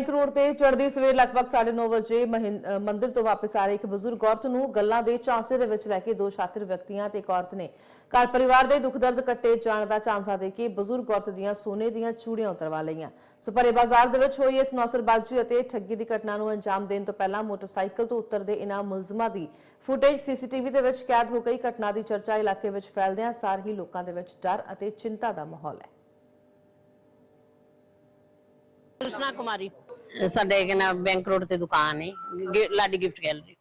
Bank road ਤੇ ਚੜ੍ਹਦੀ ਸਵੇਰ ਲਗਭਗ 9:30 ਵਜੇ ਮੰਦਿਰ ਤੋਂ ਵਾਪਸ ਆ ਰਹੇ ਇੱਕ ਬਜ਼ੁਰਗ ਔਰਤ ਨੂੰ ਗੱਲਾਂ ਦੇ ਚਾਂਸੇ ਦੇ ਵਿੱਚ ਲੈ ਕੇ ਦੋ ਸ਼ਾਤਿਰ ਵਿਅਕਤੀਆਂ ਤੇ ਇੱਕ ਔਰਤ ਨੇ ਘਰ ਪਰਿਵਾਰ ਦੇ ਦੁੱਖ ਦਰਦ ਕੱਟੇ ਜਾਣ ਦਾ ਚਾਂਸਾ ਦੇ ਕੇ ਬਜ਼ੁਰਗ ਔਰਤ ਦੀਆਂ ਸੋਨੇ ਦੀਆਂ ਚੂੜੀਆਂ ਉਤਰਵਾ ਲਈਆਂ। ਸੁਪਰੇ ਬਾਜ਼ਾਰ ਦੇ ਵਿੱਚ ਹੋਈ ਇਸ ਨੌਸਰਬਾਜ਼ੀ ਅਤੇ ਠੱਗੀ ਦੀ ਘਟਨਾ ਨੂੰ ਅੰਜਾਮ ਦੇਣ ਤੋਂ ਪਹਿਲਾਂ ਮੋਟਰਸਾਈਕਲ ਤੋਂ ਉਤਰਦੇ ਇਨ੍ਹਾਂ ਮੁਲਜ਼ਮਾਂ ਦੀ ਫੁਟੇਜ ਸੀਸੀਟੀਵੀ ਦੇ ਵਿੱਚ ਕੈਦ ਹੋ ਗਈ। ਘਟਨਾ ਦੀ ਚਰਚਾ ਇਲਾਕੇ ਵਿੱਚ ਫੈਲਦਿਆਂ ਸਾਰ ਹੀ ਲੋਕਾਂ ਦੇ ਵਿੱਚ ਡਰ ਅਤੇ ਚਿੰਤਾ ਦਾ ਮਾਹੌਲ ਹੈ। ਕ੍ਰਿਸ਼ਨਾ ਕੁਮਾਰੀ। ਸਾਡੇ ਕਿ ਨਾ ਬੈਂਕ ਰੋਡ ਤੇ ਦੁਕਾਨ ਹੈ ਗਿ- ਲਾਡੀ ਗਿਫਟ ਗੈਲਰੀ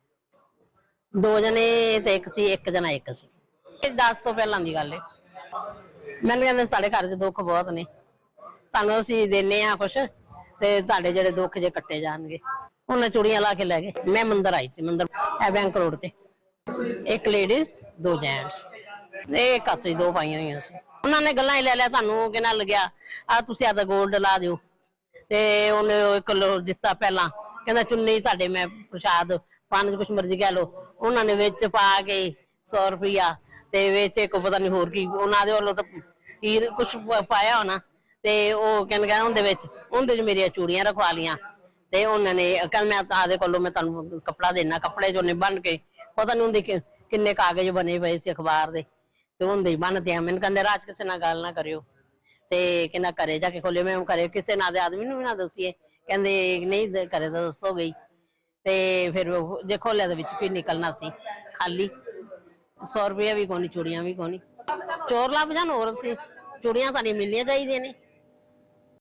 ਦੋ ਜਣੇ ਤੇ ਇੱਕ ਸੀ, ਇੱਕ ਜਣਾ ਇੱਕ ਸੀ। ਇਹ 10 ਤੋਂ ਪਹਿਲਾਂ ਦੀ ਗੱਲ ਹੈ ਮੈਨੂੰ ਕਹਿੰਦੇ ਸਾਡੇ ਘਰ 'ਚ ਦੁੱਖ ਬਹੁਤ ਨੇ। ਤੁਹਾਨੂੰ ਅਸੀਂ ਦਿੰਨੇ ਆ ਕੁਛ ਤੇ ਤੁਹਾਡੇ ਜਿਹੜੇ ਦੁੱਖ ਜੇ ਕੱਟੇ ਜਾਣਗੇ। ਉਹਨਾਂ ਚੂੜੀਆਂ ਲਾ ਕੇ ਲੈ ਗਏ। ਮੈਂ ਮੰਦਰ ਆਈ ਸੀ, ਮੰਦਰ, ਇਹ ਬੈਂਕ ਰੋਡ ਤੇ। ਇੱਕ ਲੇਡੀਜ਼ ਦੋ ਜੈਂਟਸ ਇਹ ਇੱਕ ਹੱਥ 'ਚ ਦੋ ਪਾਈਆਂ ਹੋਈਆਂ ਸੀ। ਉਹਨਾਂ ਨੇ ਗੱਲਾਂ ਹੀ ਲੈ ਲਿਆ, ਤੁਹਾਨੂੰ ਕਿੰਨਾ ਲੱਗਿਆ? ਆ ਤੁਸੀਂ ਆਦਾ 골ਡ ਲਾ ਦਿਓ। ਤੇ ਉਹਨੇ ਇੱਕ ਲੋ ਦਿੱਤਾ ਪਹਿਲਾਂ। ਕਹਿੰਦਾ, ਚੁੰਨੀ ਤੁਹਾਡੇ ਮੈਂ ਪ੍ਰਸ਼ਾਦ ਪਾਣ ਕੁਛ ਮਰਜ਼ੀ ਕਹਿ ਲੋ ਉਹਨਾਂ ਨੇ ਵਿੱਚ ਪਾ ਕੇ 100 ਰੁਪਇਆ ਤੇ ਵਿੱਚ ਇੱਕ ਪਤਾ ਨਹੀਂ ਹੋਰ ਕੀ, ਉਹਨਾਂ ਦੇ ਵੱਲੋਂ ਤਾਂ ਹੀਰ ਕੁਛ ਪ- ਪਾਇਆ ਹੋਣਾ। ਤੇ ਉਹ ਕਹਿੰਦਾ ਉਹਦੇ ਵਿੱਚ, ਉਹਦੇ ਚ ਮੇਰੀਆਂ ਚੂੜੀਆਂ ਰਖਵਾ ਲੀਆਂ ਤੇ ਉਹਨਾਂ ਨੇ ਕਹਿੰਦਾ, ਮੈਂ ਤਾਂ ਆਦੇ ਕੋਲੋਂ ਮੈਂ ਤੁਹਾਨੂੰ ਕੱਪੜਾ ਦੇਣਾ, ਕੱਪੜੇ ਚ ਨੇ ਬੰਨ ਕੇ, ਪਤਾ ਨਹੀਂ ਉਹਦੇ ਕਿ, ਕਿੰਨੇ ਕਾਗਜ਼ ਬਣੇ ਪਏ ਸੀ ਅਖਬਾਰ ਦੇ। ਤੇ ਉਹਦੇ ਹੀ ਬੰਨਦੇ ਆ। ਮੈਨੂੰ ਕਹਿੰਦੇ, ਰਾਜ ਕਿਸੇ ਨਾਲ ਗੱਲ ਨਾ ਕਰਿਓ। ਤੇ ਕਹਿੰਦਾ ਘਰੇ ਜਾ ਕੇ ਖੋਲੇ ਮੈਂ ਘਰੇ ਕਿਸੇ ਨਾ ਦੇ ਆਦਮੀ ਨੂੰ ਵੀ ਨਾ ਦੱਸੀਏ। ਕਹਿੰਦੇ, ਨਹੀਂ, ਦ- ਘਰੇ ਤਾਂ ਦੱਸੋ ਗਈ ਤੇ ਫਿਰ ਉਹ ਜੇ ਖੋਲਿਆ ਦੇ ਵਿੱਚ ਕੀ ਨਿਕਲਣਾ ਸੀ, ਖਾਲੀ। 100 ਰੁਪਇਆ ਵੀ ਕੋਨੀ ਚੂੜੀਆਂ ਵੀ ਕੋਨੀ ਚੋਰ ਲੱਭ ਜਾਣ ਹੋਰ ਸੀ ਚੂੜੀਆਂ ਸਾਡੀਆਂ ਮਿਲਣੀਆਂ ਚਾਹੀਦੀਆਂ ਨੇ।